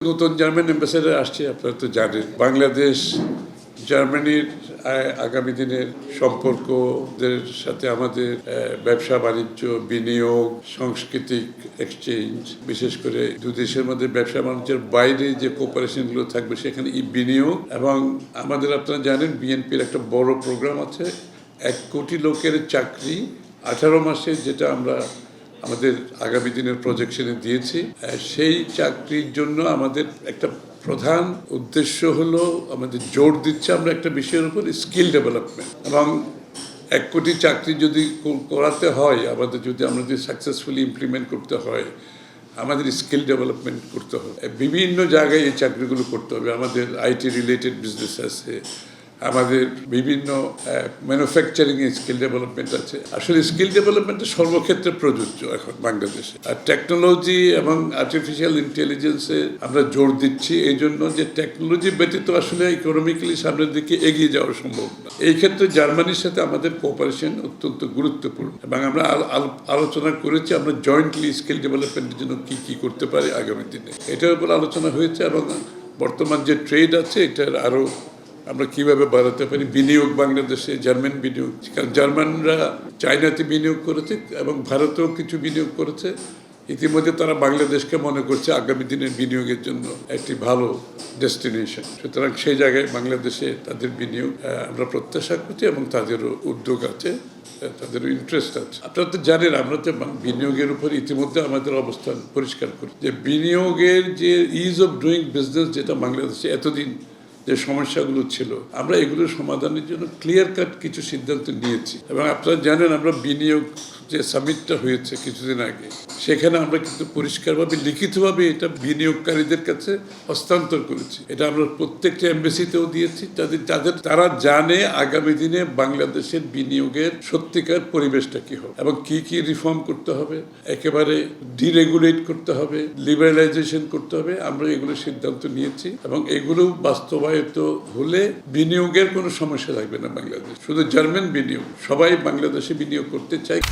নতুন German ambassador আসছে, আপনারা তো জানেন। বাংলাদেশ, জার্মানির আগামী দিনের সম্পর্কদের সাথে আমাদের ব্যবসা, বাণিজ্য, বিনিয়োগ, সাংস্কৃতিক এক্সচেঞ্জ বিশেষ করে দু দেশের মধ্যে ব্যবসা, বাণিজ্যের বাইরে যে কোপারেশনগুলো থাকবে, সেখানে এই বিনিয়োগ এবং আমাদের আপনারা জানেন বিএনপির একটা বড় প্রোগ্রাম আছে। এক কোটি লোকের চাকরি আঠারো মাসে, যেটা আমরা আমাদের আগামী দিনের প্রজেকশনে দিয়েছি। সেই চাকরির জন্য আমাদের একটা প্রধান উদ্দেশ্য হলো আমাদের জোর দিচ্ছে আমরা একটা বিষয়ের উপর স্কিল ডেভেলপমেন্ট এবং এক কোটি চাকরি যদি করাতে হয়, আমাদের যদি আমরা যদি সাকসেসফুলি ইমপ্লিমেন্ট করতে হয়, আমাদের স্কিল ডেভেলপমেন্ট করতে হবে। বিভিন্ন জায়গায় এই চাকরিগুলো করতে হবে। আমাদের আইটি রিলেটেড বিজনেস আছে আমাদের বিভিন্ন ম্যানুফ্যাকচারিং স্কিল ডেভেলপমেন্ট আছে। আসলে স্কিল ডেভেলপমেন্ট সর্বক্ষেত্রে প্রযোজ্য এখন বাংলাদেশে। আর টেকনোলজি এবং আর্টিফিশিয়াল ইন্টেলিজেন্সে আমরা জোর দিচ্ছি এই জন্য যে টেকনোলজি ব্যতীত আসলে ইকোনমিক্যালি সামনের দিকে এগিয়ে যাওয়া সম্ভব না। এই ক্ষেত্রে জার্মানির সাথে আমাদের কোঅপারেশন অত্যন্ত গুরুত্বপূর্ণ। এবং আমরা আল- আল- আলোচনা করেছি আমরা জয়েন্টলি স্কিল ডেভেলপমেন্টের জন্য কি কি করতে পারি আগামী দিনে। এটার উপর আলোচনা হয়েছে এবং বর্তমান যে ট্রেড আছে, এটার আরও আমরা কীভাবে বাড়াতে পারি? বিনিয়োগ বাংলাদেশে জার্মান বিনিয়োগ। কারণ জার্মানরা চায়নাতে বিনিয়োগ করেছে এবং ভারতেও কিছু বিনিয়োগ করেছে। ইতিমধ্যে তারা বাংলাদেশকে মনে করছে আগামী দিনের বিনিয়োগের জন্য একটি ভালো ডেস্টিনেশন। সুতরাং সেই জায়গায় বাংলাদেশে তাদের বিনিয়োগ আমরা প্রত্যাশা করছি এবং তাদেরও উদ্যোগ আছে আহ, তাদেরও ইন্টারেস্ট আছে। আপনারা তো জানেন আমরা তো বিনিয়োগের উপর ইতিমধ্যে আমাদের অবস্থান পরিষ্কার করি। যে বিনিয়োগের যে ইজ অফ ডুইং বিজনেস যেটা বাংলাদেশে এতদিন যে সমস্যাগুলো ছিল, আমরা এগুলোর সমাধানের জন্য ক্লিয়ার কাট কিছু সিদ্ধান্ত নিয়েছি। এবং আপনারা জানেন, আমরা বিনিয়োগ যে সামিটটা হয়েছে কিছুদিন আগে, সেখানে আমরা কিন্তু পরিষ্কারভাবে, লিখিতভাবে এটা বিনিয়োগকারীদের কাছে হস্তান্তর করেছি। এটা আমরা প্রত্যেকটা এম্বাসিতেও দিয়েছি। তাদের যাদের, তারা জানে আগামী দিনে বাংলাদেশের বিনিয়োগের সত্যিকার পরিবেশটা কি হবে এবং কি কি রিফর্ম করতে হবে। একেবারে ডিরেগুলেট করতে হবে লিবারালাইজেশন করতে হবে। আমরা এগুলো সিদ্ধান্ত নিয়েছি এবং এগুলো বাস্তবায়িত হলে বিনিয়োগের কোনো সমস্যা থাকবে না বাংলাদেশ। শুধু জার্মান বিনিয়োগ, সবাই বাংলাদেশে বিনিয়োগ করতে চায়।